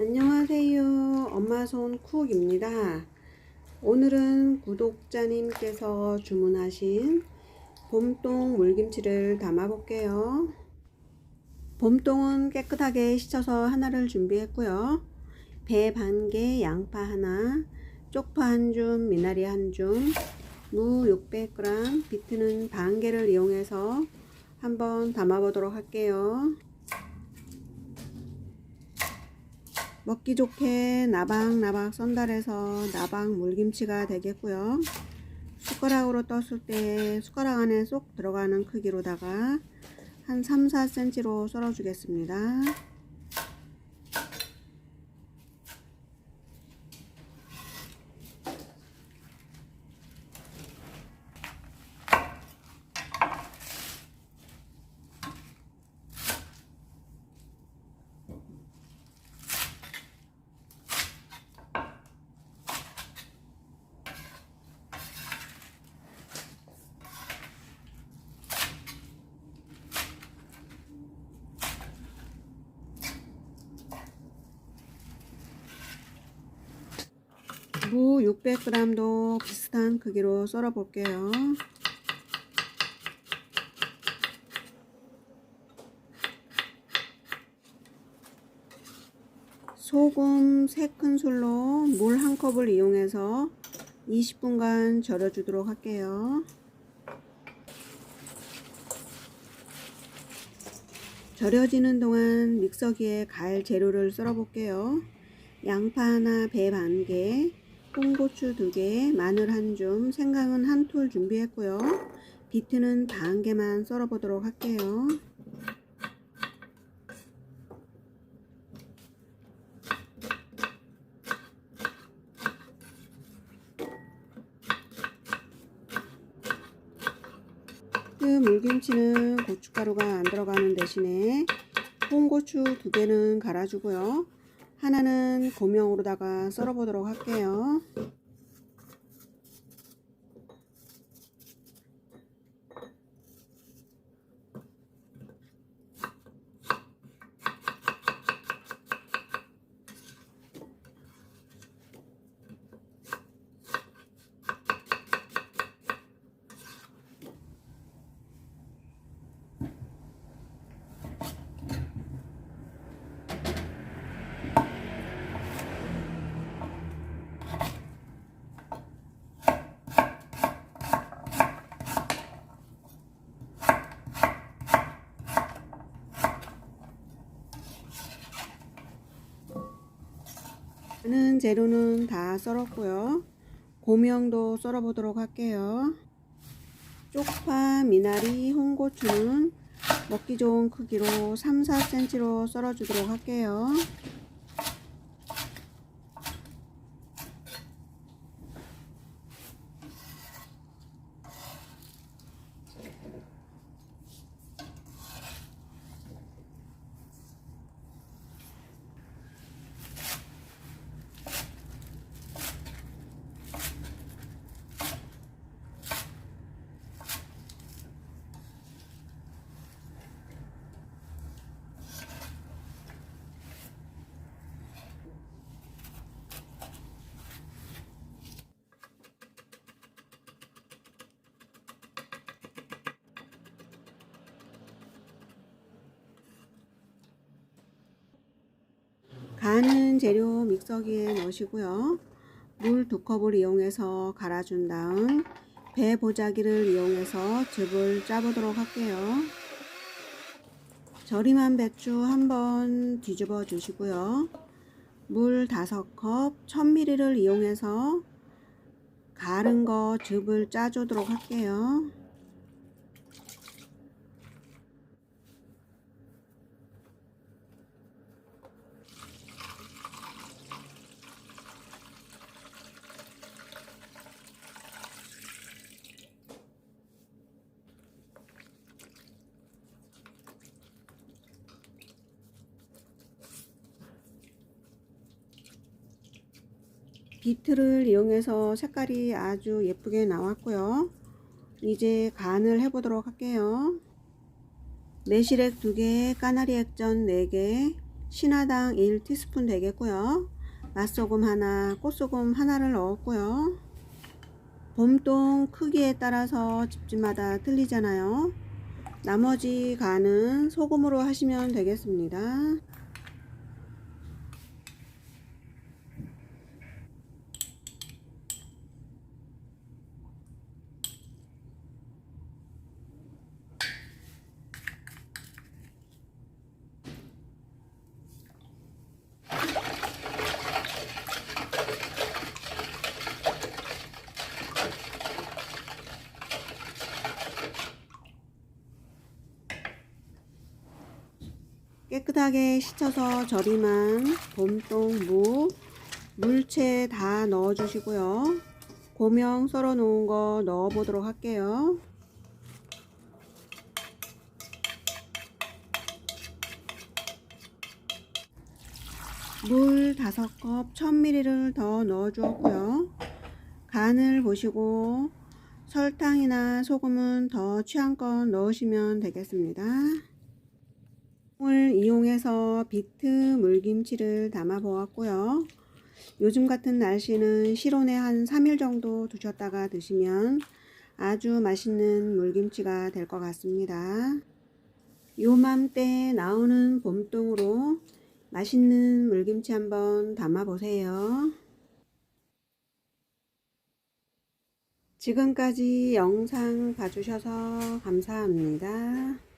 안녕하세요. 엄마손 쿡입니다. 오늘은 구독자님께서 주문하신 봄동 물김치를 담아 볼게요. 봄동은 깨끗하게 씻어서 하나를 준비했고요. 배 반 개, 양파 하나, 쪽파 한 줌, 미나리 한 줌, 무 600g, 비트는 반 개를 이용해서 한번 담아 보도록 할게요. 먹기 좋게 나박나박 썬달해서 나박 물김치가 되겠고요. 숟가락으로 떴을 때 숟가락 안에 쏙 들어가는 크기로다가 한 3, 4cm로 썰어 주겠습니다. 무 600g도 비슷한 크기로 썰어 볼게요. 소금 3큰술로 물 한 컵을 이용해서 20분간 절여 주도록 할게요. 절여지는 동안 믹서기에 갈 재료를 썰어 볼게요. 양파 하나, 배 반 개, 홍고추 두 개, 마늘 한 줌, 생강은 한 톨 준비했고요. 비트는 반 개만 썰어 보도록 할게요. 그 물김치는 고춧가루가 안 들어가는 대신에 홍고추 두 개는 갈아주고요. 하나는 고명으로다가 썰어 보도록 할게요. 하는 재료는 다 썰었고요. 고명도 썰어 보도록 할게요. 쪽파, 미나리, 홍고추는 먹기 좋은 크기로 3, 4cm로 썰어 주도록 할게요. 가는 재료 믹서기에 넣으시고요. 물 두 컵을 이용해서 갈아준 다음 배 보자기를 이용해서 즙을 짜보도록 할게요. 절임한 배추 한번 뒤집어 주시고요. 물 5컵 1000ml를 이용해서 갈은 거 즙을 짜주도록 할게요. 비트를 이용해서 색깔이 아주 예쁘게 나왔고요. 이제 간을 해보도록 할게요. 매실액 2개, 까나리 액젓 4개, 신화당 1티스푼 되겠고요. 맛소금 하나, 꽃소금 하나를 넣었고요. 봄동 크기에 따라서 집집마다 틀리잖아요. 나머지 간은 소금으로 하시면 되겠습니다. 깨끗하게 씻어서 절임한 봄동 무, 물채 다 넣어 주시고요. 고명 썰어 놓은 거 넣어 보도록 할게요. 물 5컵 1000ml를 더 넣어 주었고요. 간을 보시고 설탕이나 소금은 더 취향껏 넣으시면 되겠습니다. 을 이용해서 비트 물김치를 담아 보았고요. 요즘 같은 날씨는 실온에 한 3일 정도 두셨다가 드시면 아주 맛있는 물김치가 될 것 같습니다. 요맘때 나오는 봄동으로 맛있는 물김치 한번 담아 보세요. 지금까지 영상 봐주셔서 감사합니다.